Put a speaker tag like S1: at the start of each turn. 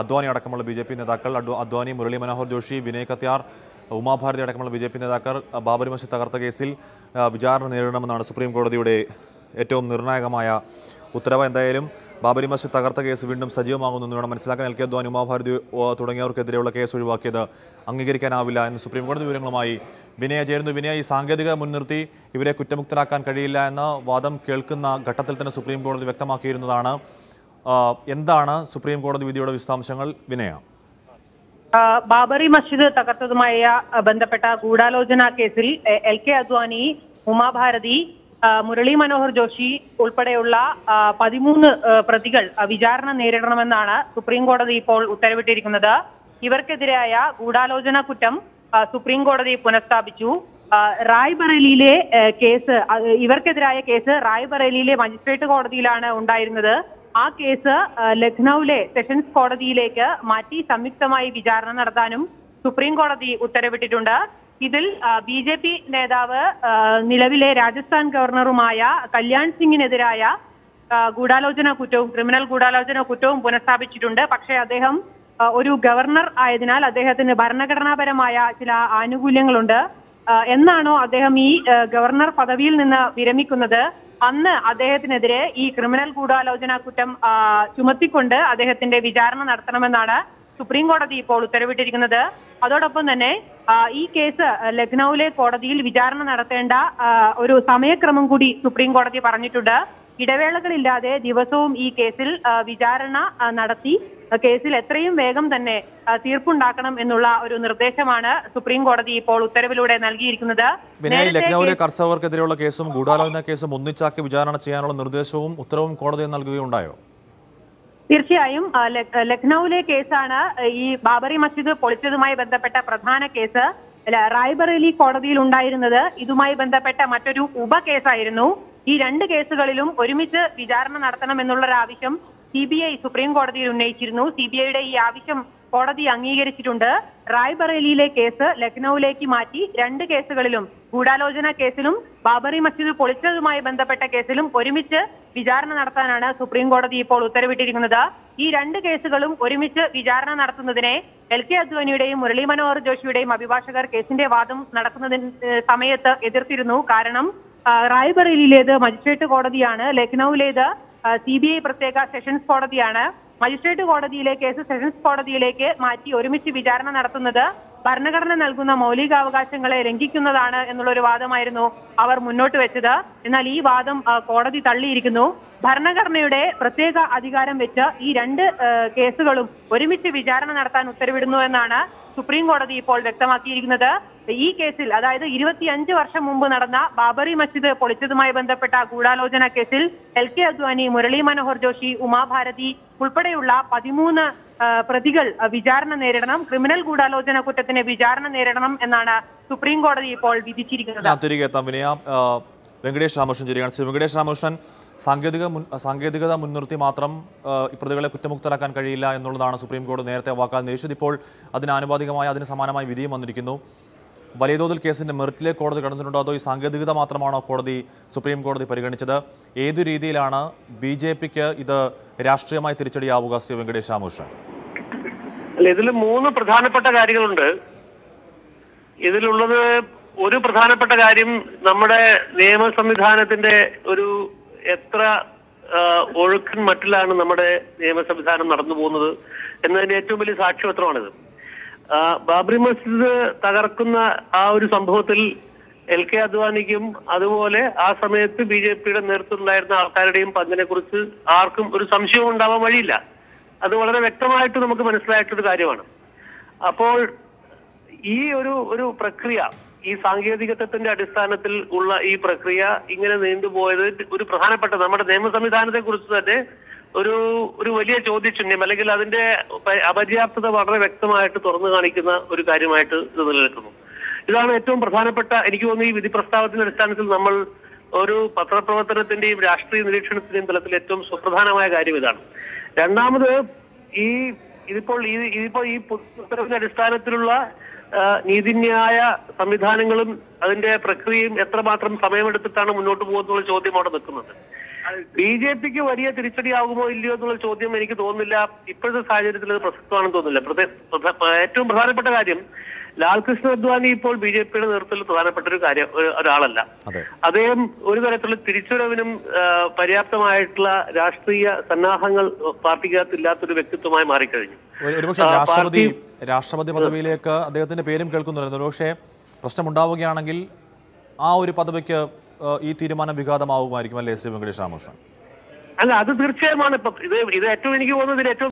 S1: അദ്വാനി അടക്കമുള്ള B J P നേതാക്കൾ അദ്വാനി മുരളി മനോഹർ ജോഷി വിനയ് കത്യാർ ഉമാഭാരതി അടക്കമുള്ള ബി ജെ പി നേതാക്കൾ ബാബരി മസ്ജിദ് തകർത്ത കേസിൽ വിചാരണ നേരിടണമെന്നാണ് സുപ്രീം കോടതിയുടെ ഏറ്റവും നിർണായകമായ ഉത്തരവ്. എന്തായാലും ബാബരി മസ്ജിദ് തകർത്ത കേസ് വീണ്ടും സജീവമാകുന്നു വേണം മനസ്സിലാക്കാൻ. എൽ കെ അദ്വാനി ഉമാഭാരതി തുടങ്ങിയവർക്കെതിരെയുള്ള കേസ് ഒഴിവാക്കിയത് അംഗീകരിക്കാനാവില്ല എന്ന് സുപ്രീം കോടതി വിവരങ്ങളുമായി വിനയ ചേരുന്നു വിനയ ഈ സാങ്കേതിക മുൻനിർത്തി ഇവരെ കുറ്റമുക്തരാക്കാൻ കഴിയില്ല എന്ന വാദം കേൾക്കുന്ന ഘട്ടത്തിൽ തന്നെ സുപ്രീം കോടതി വ്യക്തമാക്കിയിരുന്നതാണ്. എന്താണ് സുപ്രീം കോടതി വിധിയുടെ വിശദാംശങ്ങൾ? വിനയ.
S2: ബാബറി മസ്ജിദ് തകർത്തതുമായ ബന്ധപ്പെട്ട ഗൂഢാലോചന കേസിൽ എൽ കെ അദ്വാനി ഉമാഭാരതി മുരളി മനോഹർ ജോഷി ഉൾപ്പെടെയുള്ള പതിമൂന്ന് പ്രതികൾ വിചാരണ നേരിടണമെന്നാണ് സുപ്രീം കോടതി ഇപ്പോൾ ഉത്തരവിട്ടിരിക്കുന്നത്. ഇവർക്കെതിരായ ഗൂഢാലോചന കുറ്റം സുപ്രീം കോടതി പുനഃസ്ഥാപിച്ചു. റായ്ബറേലിയിലെ കേസ് ഇവർക്കെതിരായ കേസ് റായ്ബറേലിയിലെ മജിസ്ട്രേറ്റ് കോടതിയിലാണ് ഉണ്ടായിരുന്നത്. ആ കേസ് ലഖ്നൌവിലെ സെഷൻസ് കോടതിയിലേക്ക് മാറ്റി സംയുക്തമായി വിചാരണ നടത്താനും സുപ്രീം കോടതി ഉത്തരവിട്ടിട്ടുണ്ട്. ഇതിൽ ബി ജെ പി നേതാവ് നിലവിലെ രാജസ്ഥാൻ ഗവർണറുമായ കല്യാൺ സിംഗിനെതിരായ ഗൂഢാലോചന കുറ്റവും ക്രിമിനൽ ഗൂഢാലോചന കുറ്റവും പുനഃസ്ഥാപിച്ചിട്ടുണ്ട്. പക്ഷേ അദ്ദേഹം ഒരു ഗവർണർ ആയതിനാൽ അദ്ദേഹത്തിന് ഭരണഘടനാപരമായ ചില ആനുകൂല്യങ്ങളുണ്ട്. എന്നാണോ അദ്ദേഹം ഈ ഗവർണർ പദവിയിൽ നിന്ന് വിരമിക്കുന്നത്? അന്ന് അദ്ദേഹത്തിനെതിരെ ഈ ക്രിമിനൽ ഗൂഢാലോചന കുറ്റം ചുമത്തിക്കൊണ്ട് അദ്ദേഹത്തിന്റെ വിചാരണ നടത്തണമെന്നാണ് സുപ്രീം കോടതി ഇപ്പോൾ ഉത്തരവിട്ടിരിക്കുന്നത്. അതോടൊപ്പം തന്നെ ഈ കേസ് ലഖ്നൌവിലെ കോടതിയിൽ വിചാരണ നടത്തേണ്ട ഒരു സമയക്രമം കൂടി സുപ്രീം കോടതി പറഞ്ഞിട്ടുണ്ട്. ഇടവേളകളില്ലാതെ ദിവസവും ഈ കേസിൽ വിചാരണ നടത്തി. കേസിൽ എത്രയും വേഗം തന്നെ തീർപ്പുണ്ടാക്കണം എന്നുള്ള ഒരു നിർദ്ദേശമാണ് സുപ്രീം കോടതി ഇപ്പോൾ ഉത്തരവിലൂടെ നൽകിയിരിക്കുന്നത്.
S1: വിനയ് ലക്നൌവിലെ കർഷകർക്കെതിരെയുള്ള കേസും ഗൂഢാലോചന കേസും ഒന്നിച്ചാക്കി വിചാരണ ചെയ്യാനുള്ള നിർദ്ദേശവും ഉത്തരവും കോടതി നൽകുകയുണ്ടായോ?
S2: തീർച്ചയായും ലക്നൌവിലെ കേസാണ് ഈ ബാബറി മസ്ജിദ് പൊളിച്ചതുമായി ബന്ധപ്പെട്ട പ്രധാന കേസ്. റായ്ബറേലി കോടതിയിൽ ഉണ്ടായിരുന്നത് ഇതുമായി ബന്ധപ്പെട്ട മറ്റൊരു ഉപ കേസായിരുന്നു ഈ രണ്ട് കേസുകളിലും ഒരുമിച്ച് വിചാരണ നടത്തണമെന്നുള്ളൊരു ആവശ്യം സി ബി ഐ സുപ്രീം കോടതിയിൽ ഉന്നയിച്ചിരുന്നു. സി ബി ഐയുടെ ഈ ആവശ്യം കോടതി അംഗീകരിച്ചിട്ടുണ്ട്. റായ്ബറേലിയിലെ കേസ് ലക്നൌവിലേക്ക് മാറ്റി രണ്ട് കേസുകളിലും ഗൂഢാലോചന കേസിലും ബാബറി മസ്ജിദ് പൊളിച്ചതുമായി ബന്ധപ്പെട്ട കേസിലും ഒരുമിച്ച് വിചാരണ നടത്താനാണ് സുപ്രീം കോടതി ഇപ്പോൾ ഉത്തരവിട്ടിരിക്കുന്നത്. ഈ രണ്ട് കേസുകളും ഒരുമിച്ച് വിചാരണ നടത്തുന്നതിനെ എൽ കെ അദ്വാനിയുടെയും മുരളി മനോഹർ ജോഷിയുടെയും അഭിഭാഷകർ കേസിന്റെ വാദം നടക്കുന്നതിന് സമയത്ത് എതിർത്തിരുന്നു. കാരണം റായ്ബറേലിയിലേത് മജിസ്ട്രേറ്റ് കോടതിയാണ് ലക്നൌവിലേത് സി ബി ഐ പ്രത്യേക സെഷൻസ് കോടതിയാണ്. മജിസ്ട്രേറ്റ് കോടതിയിലെ കേസ് സെഷൻസ് കോടതിയിലേക്ക് മാറ്റി ഒരുമിച്ച് വിചാരണ നടത്തുന്നത് ഭരണഘടന നൽകുന്ന മൗലികാവകാശങ്ങളെ ലംഘിക്കുന്നതാണ് എന്നുള്ള ഒരു വാദമായിരുന്നു അവർ മുന്നോട്ട് വെച്ചത്. എന്നാൽ ഈ വാദം കോടതി തള്ളിയിരിക്കുന്നു. ഭരണഘടനയുടെ പ്രത്യേക അധികാരം വെച്ച് ഈ രണ്ട് കേസുകളും ഒരുമിച്ച് വിചാരണ നടത്താൻ ഉത്തരവിടുന്നു എന്നാണ് സുപ്രീം കോടതി ഇപ്പോൾ വ്യക്തമാക്കിയിരിക്കുന്നത്. ഈ കേസിൽ അതായത് ഇരുപത്തിയഞ്ച് വർഷം മുമ്പ് നടന്ന ബാബറി മസ്ജിദ് പൊളിച്ചതുമായി ബന്ധപ്പെട്ട ഗൂഢാലോചന കേസിൽ എൽ കെ അദ്വാനി മുരളി മനോഹർ ജോഷി ഉമാഭാരതി ഉൾപ്പെടെയുള്ള പതിമൂന്ന് പ്രതികൾ വിചാരണ നേരിടണം. ക്രിമിനൽ ഗൂഢാലോചന കുറ്റത്തിന് വിചാരണ നേരിടണം എന്നാണ് സുപ്രീം കോടതി ഇപ്പോൾ വിധിച്ചിരിക്കുന്നത്.
S1: വെങ്കടേഷ് രാമകൃഷ്ണൻ ശരിയാണ് ശ്രീ വെങ്കടേഷ് രാമകൃഷ്ണൻ സാങ്കേതിക സാങ്കേതികത മുൻനിർത്തി മാത്രം പ്രതികളെ കുറ്റമുക്തരാക്കാൻ കഴിയില്ല എന്നുള്ളതാണ് സുപ്രീം കോടതി നേരത്തെ വാക്കാൽ നിരീക്ഷിച്ചത്. ഇപ്പോൾ അതിനാനുപാതികമായ അതിന് സമാനമായ വിധിയും വന്നിരിക്കുന്നു. വലിയ തോതിൽ കേസിന്റെ മെറിറ്റിലേക്ക് കോടതി കടന്നിട്ടുണ്ടോ? അതോ ഈ സാങ്കേതികത മാത്രമാണോ കോടതി സുപ്രീം കോടതി പരിഗണിച്ചത്? ഏതു രീതിയിലാണ് ബി ഇത് രാഷ്ട്രീയമായി തിരിച്ചടിയാവുക ശ്രീ വെങ്കടേഷ് രാമകൃഷ്ണൻ?
S3: അല്ല ഇതിൽ മൂന്ന് പ്രധാനപ്പെട്ട കാര്യങ്ങളുണ്ട്. ഇതിലുള്ളത് ഒരു പ്രധാനപ്പെട്ട കാര്യം നമ്മുടെ നിയമ സംവിധാനത്തിന്റെ ഒരു എത്ര ഒഴുക്കൻ മട്ടിലാണ് നമ്മുടെ നിയമ സംവിധാനം നടന്നു പോകുന്നത് എന്നതിന്റെ ഏറ്റവും വലിയ സാക്ഷ്യപത്രമാണിത്. ബാബറി മസ്ജിദ് തകർക്കുന്ന ആ ഒരു സംഭവത്തിൽ എൽ കെ അദ്വാനിക്കും അതുപോലെ ആ സമയത്ത് ബി ജെ പിയുടെ നേതൃത്വത്തിലുണ്ടായിരുന്ന ആൾക്കാരുടെയും പങ്കിനെ കുറിച്ച് ആർക്കും ഒരു സംശയവും ഉണ്ടാവാൻ വഴിയില്ല. അത് വളരെ വ്യക്തമായിട്ട് നമുക്ക് മനസ്സിലായിട്ടൊരു കാര്യമാണ്. അപ്പോൾ ഈ ഒരു ഒരു പ്രക്രിയ ഈ സാങ്കേതികത്വത്തിന്റെ അടിസ്ഥാനത്തിൽ ഉള്ള ഈ പ്രക്രിയ ഇങ്ങനെ നീണ്ടുപോയത് ഒരു പ്രധാനപ്പെട്ട നമ്മുടെ നിയമ സംവിധാനത്തെ കുറിച്ച് തന്നെ ഒരു ഒരു വലിയ ചോദ്യചിഹ്നം അല്ലെങ്കിൽ അതിന്റെ അപര്യാപ്തത വളരെ വ്യക്തമായിട്ട് തുറന്നു കാണിക്കുന്ന ഒരു കാര്യമായിട്ട് ഇത് നിലനിൽക്കുന്നു. ഇതാണ് ഏറ്റവും പ്രധാനപ്പെട്ട എനിക്ക് തോന്നുന്നു ഈ വിധി പ്രസ്താവത്തിന്റെ അടിസ്ഥാനത്തിൽ നമ്മൾ ഒരു പത്രപ്രവർത്തനത്തിന്റെയും രാഷ്ട്രീയ നിരീക്ഷണത്തിന്റെയും തലത്തിൽ ഏറ്റവും സുപ്രധാനമായ കാര്യം ഇതാണ്. രണ്ടാമത് ഈ ഇതിപ്പോൾ ഈ ഇതിപ്പോ ഈ ഉത്തരവിന്റെ അടിസ്ഥാനത്തിലുള്ള നീതിന്യായ സംവിധാനങ്ങളും അതിന്റെ പ്രക്രിയയും എത്രമാത്രം സമയമെടുത്തിട്ടാണ് മുന്നോട്ട് പോകുന്നുള്ള ചോദ്യം അവിടെ നിൽക്കുന്നത്. ബി ജെ പിക്ക് വലിയ തിരിച്ചടിയാകുമോ ഇല്ലയോ എന്നുള്ള ചോദ്യം എനിക്ക് തോന്നുന്നില്ല. ഇപ്പോഴത്തെ സാഹചര്യത്തിൽ അത് പ്രസക്തമാണെന്ന് തോന്നുന്നില്ല. ഏറ്റവും പ്രധാനപ്പെട്ട കാര്യം ലാൽകൃഷ്ണ അദ്വാനി ഇപ്പോൾ ബി ജെ പിയുടെ നേതൃത്വത്തിൽ പ്രധാനപ്പെട്ട ഒരു കാര്യം ഒരാളല്ല. അദ്ദേഹം ഒരു തരത്തിലുള്ള തിരിച്ചുവരവിനും ആ, പര്യാപ്തമായിട്ടുള്ള രാഷ്ട്രീയ സന്നാഹങ്ങൾ പാർട്ടിക്കകത്ത് ഇല്ലാത്തൊരു വ്യക്തിത്വമായി മാറിക്കഴിഞ്ഞു.
S1: ഒരുപക്ഷെ രാഷ്ട്രപതി രാഷ്ട്രപതി പദവിയിലേക്ക് അദ്ദേഹത്തിന്റെ പേരും കേൾക്കുന്നുണ്ട് ഒരുപക്ഷെ പ്രശ്നമുണ്ടാവുകയാണെങ്കിൽ ആ ഒരു പദവിക്ക് ഈ തീരുമാനം വിഘാതമാവുമായിരിക്കും അല്ലേ ശ്രീ വെങ്കടേഷ് രാമകൃഷ്ണൻ?
S3: അല്ല അത് തീർച്ചയായുമാണ്. ഇപ്പൊ ഇത് ഇത് ഏറ്റവും എനിക്ക് തോന്നുന്നത് ഇതിൽ ഏറ്റവും